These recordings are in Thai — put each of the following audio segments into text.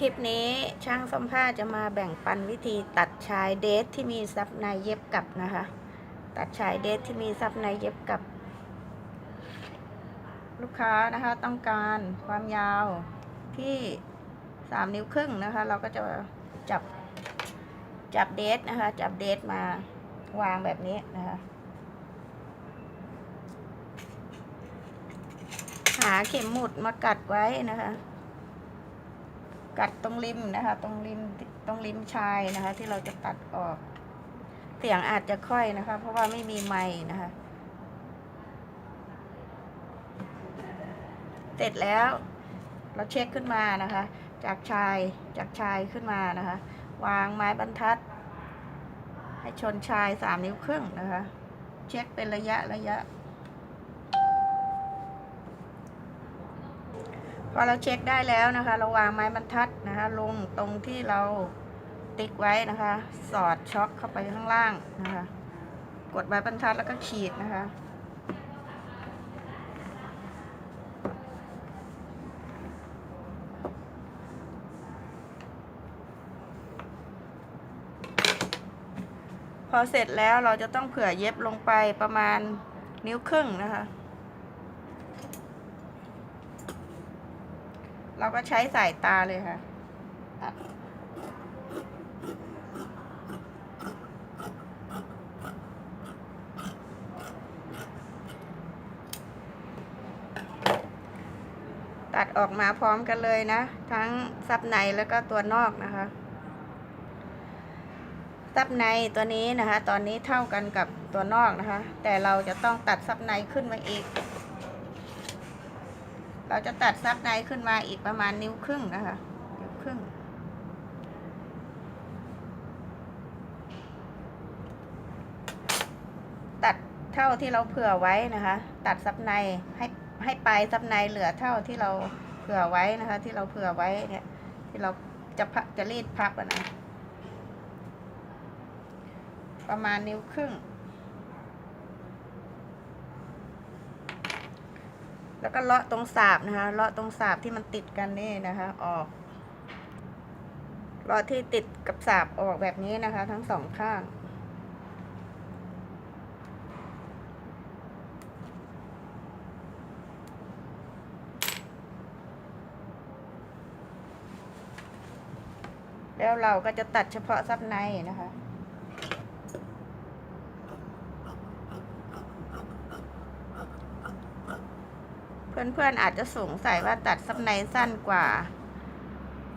คลิปนี้ช่างซ่อมผ้าจะมาแบ่งปันวิธีตัดชายเดทที่มีซับในเย็บกลับนะคะ ตัดชายเดทที่มีซับในเย็บกลับ ลูกค้านะคะต้องการความยาวที่สามนิ้วครึ่งนะคะ เราก็จะจับจับเดทนะคะ จับเดทมาวางแบบนี้นะคะ หาเข็มหมุดมากัดไว้นะคะ กัดตรงริมนะคะ ตรงริมตรงริมชายนะคะ ที่เราจะตัดออก เสียงอาจจะค่อยนะคะ เพราะว่าไม่มีไม้นะคะ เสร็จแล้ว เราเช็คขึ้นมานะคะ จากชายจากชายขึ้นมานะคะ วางไม้บรรทัด ให้ชนชายสามนิ้วครึ่งนะคะ เช็คเป็นระยะระยะ พอเราเช็คได้แล้วนะคะ เราวางไม้บรรทัดนะคะ ลงตรงที่เราติ๊กไว้นะคะ สอดช็อคเข้าไปข้างล่างนะคะ กดไม้บรรทัดแล้วก็ขีดนะคะ พอเสร็จแล้วเราจะต้องเผื่อเย็บลงไปประมาณนิ้วครึ่งนะคะ เราก็ใช้สายตาเลยค่ะตัดตัดออกมาพร้อมกันเลยนะ ทั้งซับในแล้วก็ตัวนอกนะคะซับในตัวนี้นะคะ ตอนนี้เท่ากันกับตัวนอกนะคะ แต่เราจะต้องตัดซับในขึ้นมาอีก เราจะตัดซับในขึ้นมาอีกประมาณนิ้วครึ่งนะคะ นิ้วครึ่ง ตัดเท่าที่เราเผื่อไว้นะคะ ตัดซับในให้ให้ปลายซับในเหลือเท่าที่เราเผื่อไว้นะคะ ที่เราเผื่อไว้เนี่ย ที่เราจะพับจะรีดพับนะ ประมาณนิ้วครึ่ง แล้วก็เลาะตรงสาบนะคะ เลาะตรงสาบที่มันติดกันนี่นะคะ ออก เลาะที่ติดกับสาบออกแบบนี้นะคะ ทั้งสองข้างแล้วเราก็จะตัดเฉพาะซับในนะคะ เพื่อนๆอาจจะสงสัยว่าตัดซับในสั้นกว่า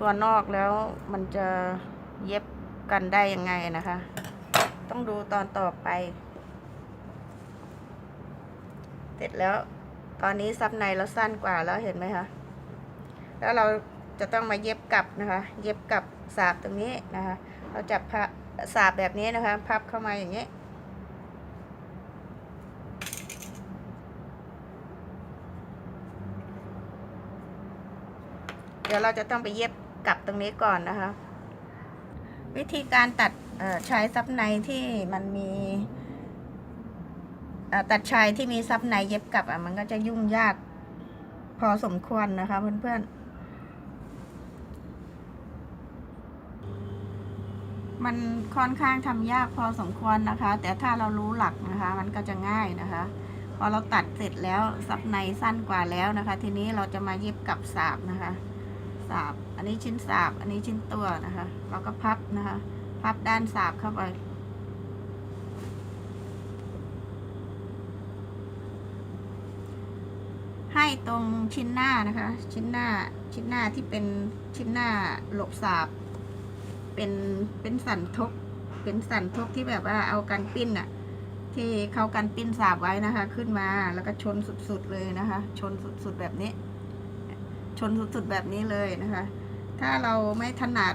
ตัวนอกแล้วมันจะเย็บกันได้ยังไงนะคะ ต้องดูตอนต่อไป เสร็จแล้วตอนนี้ซับในเราสั้นกว่าแล้วเห็นไหมคะ แล้วเราจะต้องมาเย็บกลับนะคะ เย็บกลับสาบตรงนี้นะคะ เราจับพับสาบแบบนี้นะคะ พับเข้ามาอย่างนี้ ดี๋ยวเราจะต้องไปเย็บกลับตรงนี้ก่อนนะคะ วิธีการตัดชายซับในที่มันมีตัดชายที่มีซับในเย็บกลับอะมันก็จะยุ่งยากพอสมควรนะคะเพื่อนๆ มันค่อนข้างทำยากพอสมควรนะคะ แต่ถ้าเรารู้หลักนะคะ มันก็จะง่ายนะคะ พอเราตัดเสร็จแล้วซับในสั้นกว่าแล้วนะคะ ทีนี้เราจะมาเย็บกับสาบนะคะ สาบ อันนี้ชิ้นสาบ อันนี้ชิ้นตัวนะคะ เราก็พับนะคะ พับด้านสาบเข้าไป ให้ตรงชิ้นหน้านะคะ ชิ้นหน้า ชิ้นหน้าที่เป็นชิ้นหน้าหลบสาบ เป็น เป็นสันทบ เป็นสันทบที่แบบว่าเอากันปิ้นอะที่เขากันปิ้นสาบไว้นะคะ ขึ้นมาแล้วก็ชนสุดๆเลยนะคะ ชนสุดๆแบบนี้ นสุดๆแบบนี้เลยนะคะ ถ้าเราไม่ถนัด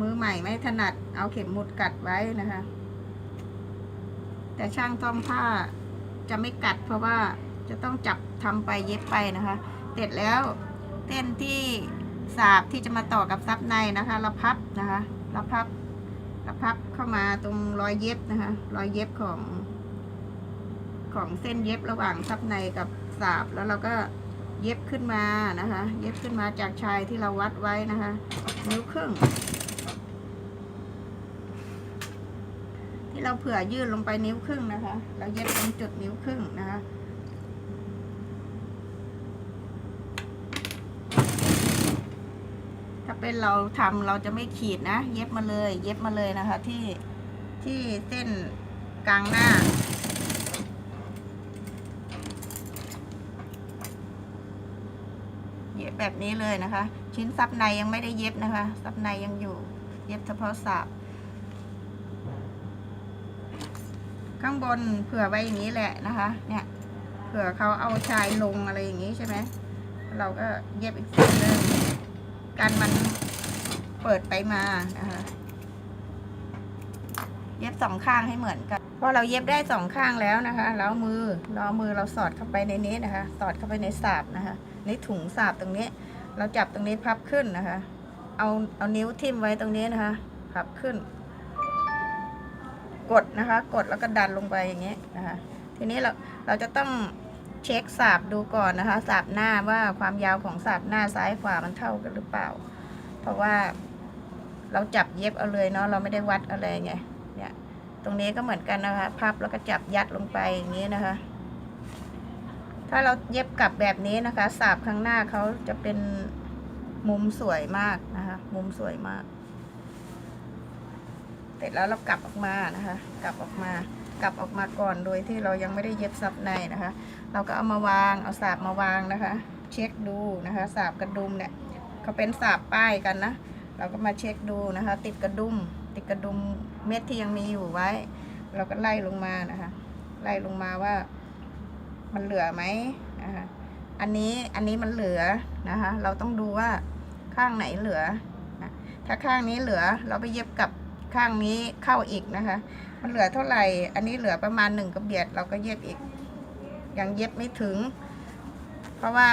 มือใหม่ไม่ถนัดเอาเข็มหมุดกัดไว้นะคะ แต่ช่างซ่อมผ้าจะไม่กัดเพราะว่าจะต้องจับทำไปเย็บไปนะคะ เสร็จแล้วเส้นที่สาบที่จะมาต่อกับซับในนะคะเราพับนะคะเราพับเราพับเข้ามาตรงรอยเย็บนะคะ รอยเย็บของ ของเส้นเย็บระหว่างซับในกับสาบแล้วเราก็ เย็บขึ้นมานะคะ เย็บขึ้นมาจากชายที่เราวัดไว้นะคะ นิ้วครึ่ง ที่เราเผื่อยืดลงไปนิ้วครึ่งนะคะ เราเย็บตรงจุดนิ้วครึ่งนะคะถ้าเป็นเราทำเราจะไม่ขีดนะ เย็บมาเลย เย็บมาเลยนะคะ ที่ที่เส้นกลางหน้า ย็บแบบนี้เลยนะคะ ชิ้นซับในยังไม่ได้เย็บนะคะ ซับในยังอยู่ เย็บเฉพาะสับข้างบนเผื่อไว้อย่างนี้แหละนะคะ เนี่ย เผื่อเขาเอาชายลงอะไรอย่างนี้ใช่ไหม เราก็เย็บอีกส่วนหนึ่งกันมันเปิดไปมานะคะ เย็บสองข้างให้เหมือนกัน พอเราเย็บได้สองข้างแล้วนะคะ แล้วมือเราเอมือเราสอดเข้าไปในนี้นะคะ สอดเข้าไปในสาบนะคะ ในถุงสาบตรงนี้ เราจับตรงนี้พับขึ้นนะคะ เอาเอานิ้วทิ่มไว้ตรงนี้นะคะ พับขึ้น กดนะคะ กดแล้วก็ดันลงไปอย่างนี้นะคะ ทีนี้เราเราจะต้องเช็คสาบดูก่อนนะคะสาบหน้าว่าความยาวของสาบหน้าซ้ายขวามันเท่ากันหรือเปล่า เพราะว่าเราจับเย็บเอาเลยเนาะเราไม่ได้วัดอะไรไงเนี่ยตรงนี้ก็เหมือนกันนะคะ พับแล้วก็จับยัดลงไปอย่างนี้นะคะ ถ้าเราเย็บกลับแบบนี้นะคะสาบข้างหน้าเขาจะเป็นมุมสวยมากนะคะ มุมสวยมาก เสร็จแล้วเรากลับออกมานะคะ กลับออกมา กลับออกมาก่อนโดยที่เรายังไม่ได้เย็บซับในนะคะ เราก็เอามาวาง เอาสาบมาวางนะคะ เช็คดูนะคะ สาบกระดุมเนี่ยเขาเป็นสาบป้ายกันนะ เราก็มาเช็คดูนะคะ ติดกระดุม ติดกระดุมเม็ดที่ยังมีอยู่ไว้ เราก็ไล่ลงมานะคะ ไล่ลงมาว่า มันเหลือไหมอันนี้อันนี้มันเหลือนะคะ เราต้องดูว่าข้างไหนเหลือ ถ้าข้างนี้เหลือเราไปเย็บกับข้างนี้เข้าอีกนะคะ มันเหลือเท่าไหร่ อันนี้เหลือประมาณหนึ่งกระเบียดเราก็เย็บอีก ยังเย็บไม่ถึง เพราะว่า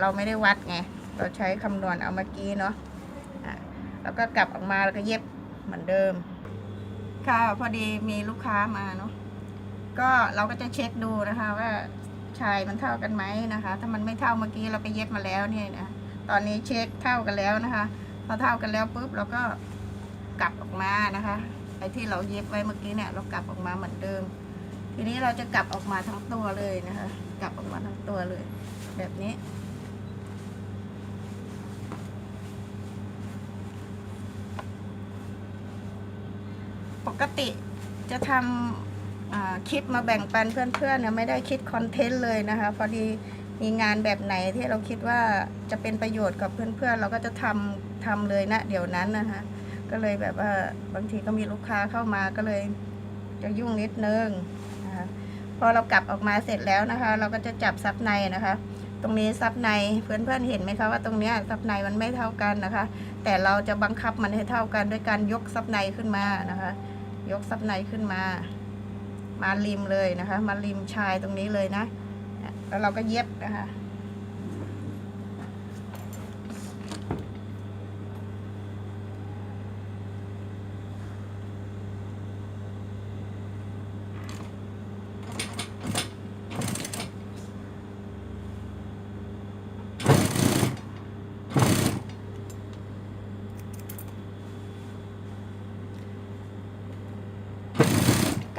เราไม่ได้วัดไง เราใช้คำนวณเอาเมื่อกี้เนาะอะแล้วก็กลับออกมาแล้วก็เย็บเหมือนเดิม ค่ะพอดีมีลูกค้ามาเนาะ ก็เราก็จะเช็คดูนะคะว่า ชายมันเท่ากันไหมนะคะ ถ้ามันไม่เท่าเมื่อกี้เราไปเย็บมาแล้วเนี่ยนะตอนนี้เช็คเท่ากันแล้วนะคะพอเท่ากันแล้วปุ๊บเราก็กลับออกมานะคะไอ้ที่เราเย็บไว้เมื่อกี้เนี่ยเรากลับออกมาเหมือนเดิม ทีนี้เราจะกลับออกมาทั้งตัวเลยนะคะ กลับออกมาทั้งตัวเลย แบบนี้ปกติจะทำ คลิปมาแบ่งปันเพื่อนๆเนี่ยไม่ได้คิดคอนเทนต์เลยนะคะ พอดีมีงานแบบไหนที่เราคิดว่าจะเป็นประโยชน์กับเพื่อนๆ เราก็จะทำทำเลยนะเดี๋ยวนั้นนะคะก็เลยแบบว่าบางทีก็มีลูกค้าเข้ามาก็เลยจะยุ่งนิดนึงนะคะพอเรากลับออกมาเสร็จแล้วนะคะ เราก็จะจับซับในนะคะ ตรงนี้ซับในเพื่อนๆเห็นไหมคะว่าตรงเนี้ยซับในมันไม่เท่ากันนะคะ แต่เราจะบังคับมันให้เท่ากันด้วยการยกซับในขึ้นมานะคะ ยกซับในขึ้นมา มาริมเลยนะคะ มาริมชายตรงนี้เลยนะ แล้วเราก็เย็บนะคะ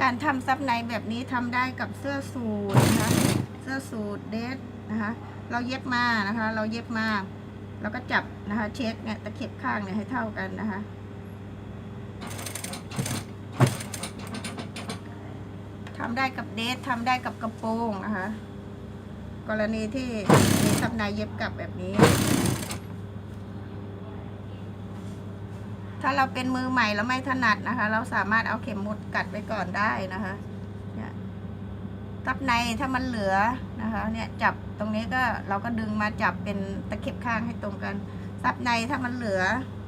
การทำซับในแบบนี้ทำได้กับเสื้อสูทนะคะเสื้อสูทเดสนะคะเราเย็บมานะคะ เราเย็บมาเราก็จับนะคะ เช็คเนี่ยตะเข็บข้างเนี่ยให้เท่ากันนะคะ ทำได้กับเดรสทำได้กับกระโปรงนะคะ กรณีที่มีซับในเย็บกลับแบบนี้ ถ้าเราเป็นมือใหม่แล้วไม่ถนัดนะคะ เราสามารถเอาเข็มมุดกัดไว้ก่อนได้นะคะเนี่ยซับในถ้ามันเหลือนะคะ เนี่ยจับตรงนี้ก็เราก็ดึงมาจับเป็นตะเข็บข้างให้ตรงกันซับในถ้ามันเหลือ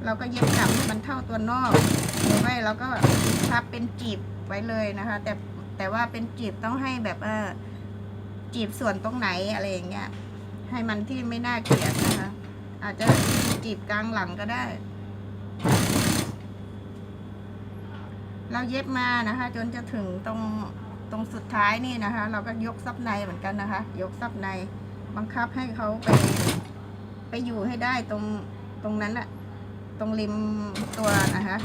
เราก็เย็บจับให้มันเท่าตัวนอกหรือไม่เราก็พับเป็นจีบไว้เลยนะคะ แต่แต่ว่าเป็นจีบต้องให้แบบว่าจีบส่วนตรงไหนอะไรอย่างเงี้ยให้มันที่ไม่น่าเกลียดนะคะ อาจจะจีบกลางหลังก็ได้ เราเย็บมานะคะ จนจะถึงตรงตรงสุดท้ายนี่นะคะ เราก็ยกซับในเหมือนกันนะคะ ยกซับในบังคับให้เขาไป ไปอยู่ให้ได้ตรงตรงนั้นอะตรงริมตัวนะคะ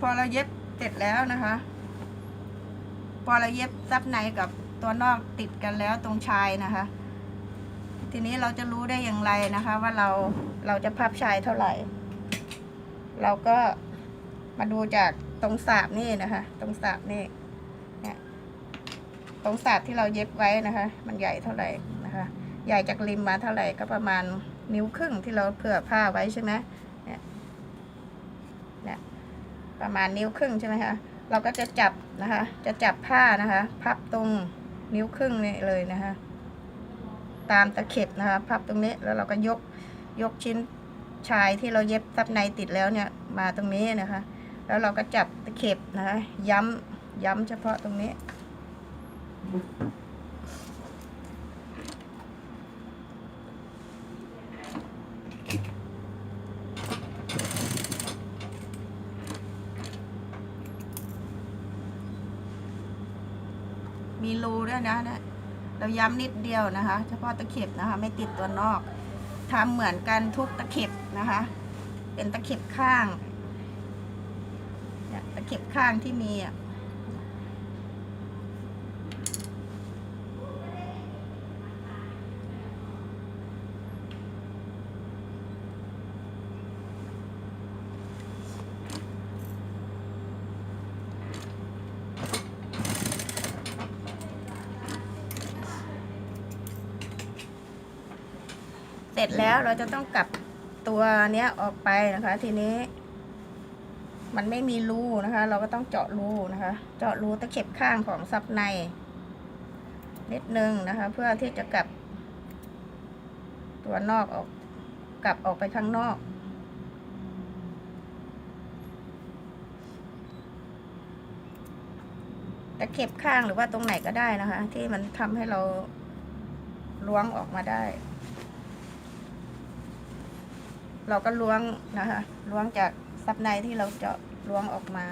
พอเราเย็บเสร็จแล้วนะคะ พอเราเย็บซับในกับตัวนอกติดกันแล้วตรงชายนะคะ ทีนี้เราจะรู้ได้อย่างไรนะคะ ว่าเราเราจะพับชายเท่าไหร่ เราก็มาดูจากตรงสาบนี่นะคะ ตรงสาบนี่เนี่ยตรงสาบที่เราเย็บไว้นะคะ มันใหญ่เท่าไหร่นะคะ ใหญ่จากริมมาเท่าไหร่ก็ประมาณนิ้วครึ่งที่เราเผื่อผ้าไว้ใช่ไหมเนี่ยเนี่ยประมาณนิ้วครึ่งใช่ไหมคะเราก็จะจับนะคะ จะจับผ้านะคะ พับตรงนิ้วครึ่งนี่เลยนะคะ ตามตะเข็บนะคะพับตรงนี้แล้วเราก็ยกยกชิ้นชายที่เราเย็บซับในติดแล้วเนี่ยมาตรงนี้นะคะ แล้วเราก็จับตะเข็บนะคะย้ำย้ำเฉพาะตรงนี้มีรูด้วยนะเนี่ย เราย้ำนิดเดียวนะคะ เฉพาะตะเข็บนะคะ ไม่ติดตัวนอกทำเหมือนกันทุกตะเข็บนะคะ เป็นตะเข็บข้างตะเข็บข้างที่มีอะ ร็จแล้วเราจะต้องกลับตัวเนี้ยออกไปนะคะ ทีนี้ มันไม่มีรูนะคะ เราก็ต้องเจาะรูนะคะ เจาะรูตะเข็บข้างของซับใน นิดนึงนะคะ เพื่อที่จะกลับ ตัวนอกออกกลับออกไปข้างนอกตะเข็บข้างหรือว่าตรงไหนก็ได้นะคะ ที่มันทำให้เราล้วงออกมาได้ เราก็ล้วงนะคะล้วงจากซับในที่เราเจาะล้วงออกมา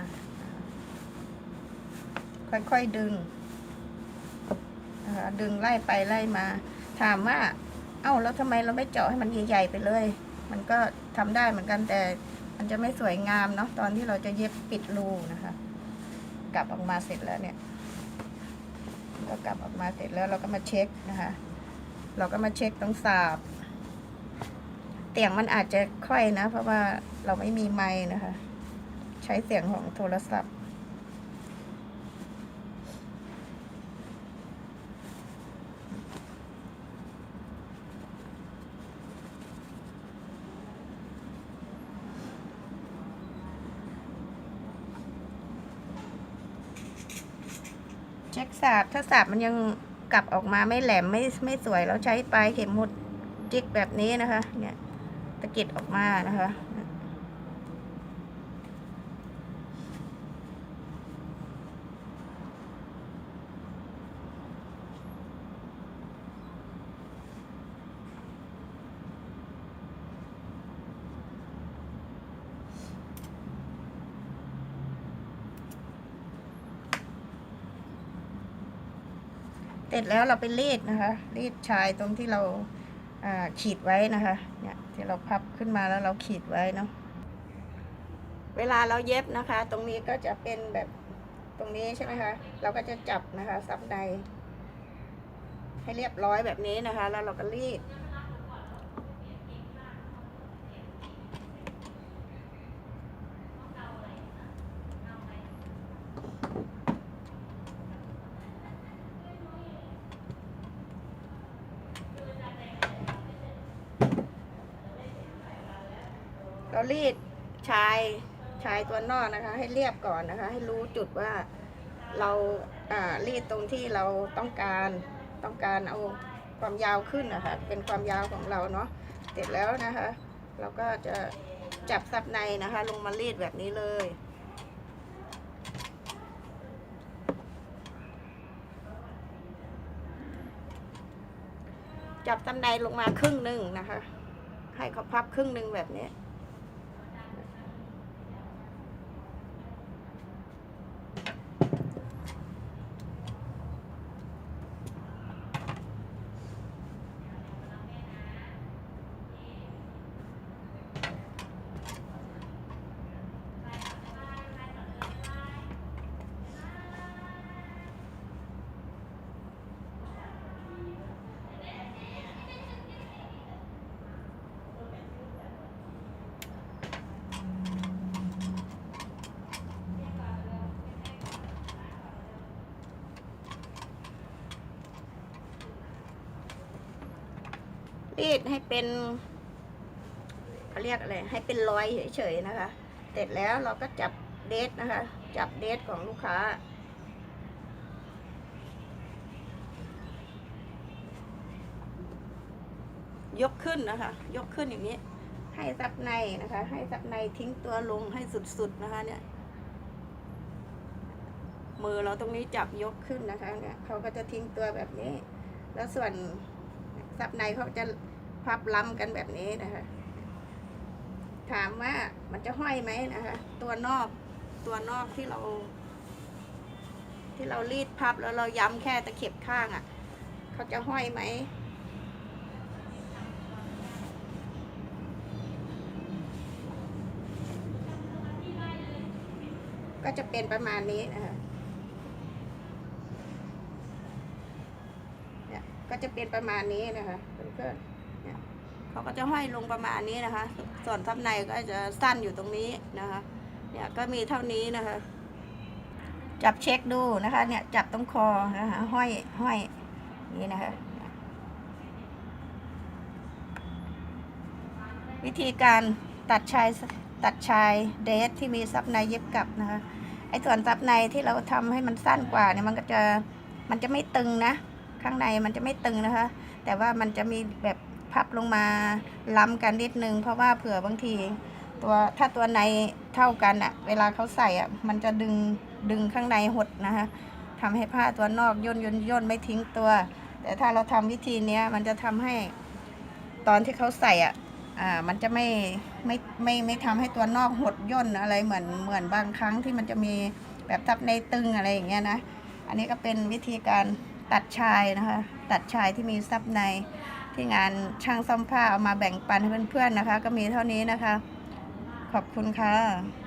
ค่อยๆดึงนะคะดึงไล่ไปไล่มา ถามว่า เอ้าแล้วทำไมเราไม่เจาะให้มันใหญ่ๆไปเลย มันก็ทำได้เหมือนกันแต่มันจะไม่สวยงามเนาะตอนที่เราจะเย็บปิดรูนะคะ กลับออกมาเสร็จแล้วเนี่ยก็กลับออกมาเสร็จแล้วเราก็มาเช็คนะคะ เราก็มาเช็คตรงสาบ เสียงมันอาจจะค่อยนะ เพราะว่าเราไม่มีไม้นะคะ ใช้เสียงของโทรศัพท์เช็คสาบถ้าสาบมันยังกลับออกมาไม่แหลมไม่ไม่สวยเราใช้ปลายเข็มหมุดจิกแบบนี้นะคะ เนี่ย ตะกิดออกมานะคะเสร็จแล้วเราไปรีดนะคะ รีดชายตรงที่เรา ขีดไว้นะคะเนี่ยที่เราพับขึ้นมาแล้วเราขีดไว้เนาะเวลาเราเย็บนะคะ ตรงนี้ก็จะเป็นแบบตรงนี้ใช่ไหมคะเราก็จะจับนะคะซับในให้เรียบร้อยแบบนี้นะคะ แล้วเราก็รีด เรารีดชายชายตัวนอกนะคะ ให้เรียบก่อนนะคะ ให้รู้จุดว่าเราอ่ารีดตรงที่เราต้องการต้องการเอาความยาวขึ้นนะคะเป็นความยาวของเราเนาะเสร็จแล้วนะคะ เราก็จะจับซับในนะคะ ลงมารีดแบบนี้เลยจับซับในลงมาครึ่งหนึ่งนะคะ ให้เขาพับครึ่งหนึ่งแบบนี้ รีดให้เป็นเขาเรียกอะไรให้เป็นรอยเฉยๆนะคะ เสร็จแล้วเราก็จับเดทนะคะ จับเดทของลูกค้า ยกขึ้นนะคะ ยกขึ้นอย่างนี้ ให้ซับในนะคะ ให้ซับในทิ้งตัวลงให้สุดๆนะคะ เนี่ย มือเราตรงนี้จับยกขึ้นนะคะ เนี่ยเขาก็จะทิ้งตัวแบบนี้ แล้วส่วน ซับในเขาจะพับล้ำกันแบบนี้นะคะ ถามว่ามันจะห้อยไหมนะคะ ตัวนอกตัวนอกที่เรา ที่เรารีดพับแล้วเราย้ำแค่ตะเข็บข้างอะ่ะ เขาจะห้อยไหมก็จะเป็นประมาณนี้นะคะ จะเป็นประมาณนี้นะคะเพื่อนๆเขาก็จะห้อยลงประมาณนี้นะคะ ส่วนทับในก็จะสั้นอยู่ตรงนี้นะคะ เนี่ยก็มีเท่านี้นะคะ จับเช็คดูนะคะ เนี่ยจับตรงคอนะคะห้อยห้อยนี้นะคะวิธีการตัดชายตัดชายเดทที่มีซับในเย็บกลับนะคะไอ้ส่วนซับในที่เราทำให้มันสั้นกว่าเนี่ยมันก็จะมันจะไม่ตึงนะ ข้างในมันจะไม่ตึงนะคะ แต่ว่ามันจะมีแบบพับลงมาล้ำกันนิดนึง เพราะว่าเผื่อบางทีตัวถ้าตัวในเท่ากันอะเวลาเขาใส่อะมันจะดึงดึงข้างในหดนะคะทำให้ผ้าตัวนอกย่นย่นย่นไม่ทิ้งตัว แต่ถ้าเราทำวิธีเนี้ยมันจะทำให้ตอนที่เขาใส่อะอ่ามันจะไม่ไม่ไม่ไม่ทำให้ตัวนอกหดย่นอะไรเหมือนเหมือนบางครั้งที่มันจะมีแบบทับในตึงอะไรอย่างเงี้ยนะ อันนี้ก็เป็นวิธีการ ตัดชายนะคะ ตัดชายที่มีซับในที่งานช่างซ่อมผ้าเอามาแบ่งปันให้เพื่อนๆนะคะ ก็มีเท่านี้นะคะ ขอบคุณค่ะ